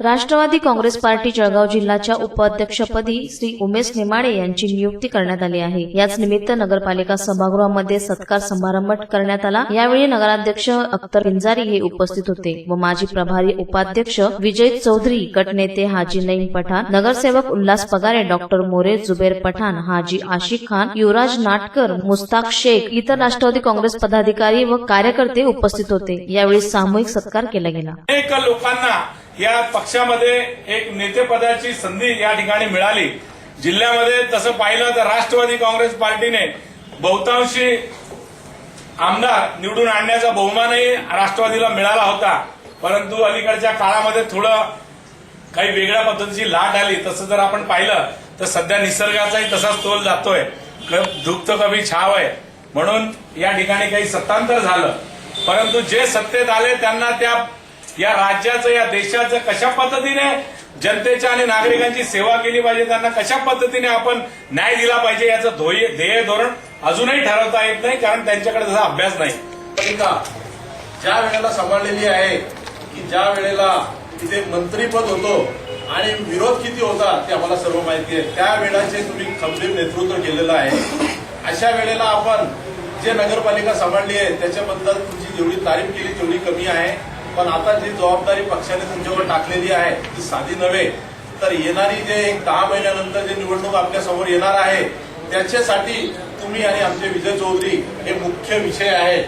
Rashtrawadi Congress party Jalgaon जिल्ह्याच्या उपाध्यक्षपदी श्री उमेश नेमाडे यांची नियुक्ती करण्यात आली आहे. याच निमित्त नगरपालिका सभागृहामध्ये सत्कार समारंभ करण्यात आला. यावेळी नगराध्यक्ष अख्तर पिंजारी हे उपस्थित होते व माजी प्रभारी उपाध्यक्ष विजय चौधरी गटनेते हाजी नईम पठाण नगरसेवक उल्हास पगारे डॉक्टर मोरे जुबेर पठाण हाजी आशिक खान युवराज नाटकर मुस्ताक शेख इतर राष्ट्रवादी काँग्रेस पदाधिकारी व कार्यकर्ते उपस्थित होते. यावेळी सामूहिक सत्कार केला गेला. लोकांना या पक्षामध्ये एक नेतेपदाची संधी या ठिकाणी मिळाली. जिल्ह्यामध्ये तसं पाहिलं तर राष्ट्रवादी काँग्रेस पार्टीने बहुतांशी आमदार निवडून आणण्याचा बहुमानही राष्ट्रवादीला मिळाला होता. परंतु अलीकडच्या काळामध्ये थोडं काही वेगळ्या पद्धतीची लाट आली. तसं जर आपण पाहिलं तर सध्या निसर्गाचाही तसाच तोल जातोय. धुक्त धूप कमी छाव आहे म्हणून या ठिकाणी काही सत्तांतर झालं. परंतु जे सत्तेत आले त्यांना त्या या राज्याचं या देशाचं कशा पद्धतीने जनतेच्या आणि नागरिकांची सेवा केली पाहिजे त्यांना कशा पद्धतीने आपण न्याय दिला पाहिजे याचं ध्येय धोरण अजूनही ठरवता येत नाही कारण त्यांच्याकडे तसा अभ्यास नाही. का ज्या वेळेला सांभाळलेली आहे की ज्या वेळेला तिथे मंत्रीपद होतो आणि विरोध किती होता ते आम्हाला सर्व माहिती आहे. त्या वेळाचे तुम्ही खंबीर नेतृत्व केलेलं आहे. अशा वेळेला आपण जे नगरपालिका सांभाळली आहे त्याच्याबद्दल तुमची जेवढी तारीफ केली तेवढी कमी आहे. पण आता जी जबाबदारी पक्षाने तुमच्यावर टाकलेली आहे ती साधी नव्हे. तर येणारी जे एक दहा महिन्यानंतर जे निवडणूक आपल्यासमोर येणार आहे त्याच्यासाठी तुम्ही आणि आमचे विजय चौधरी हे मुख्य विषय आहे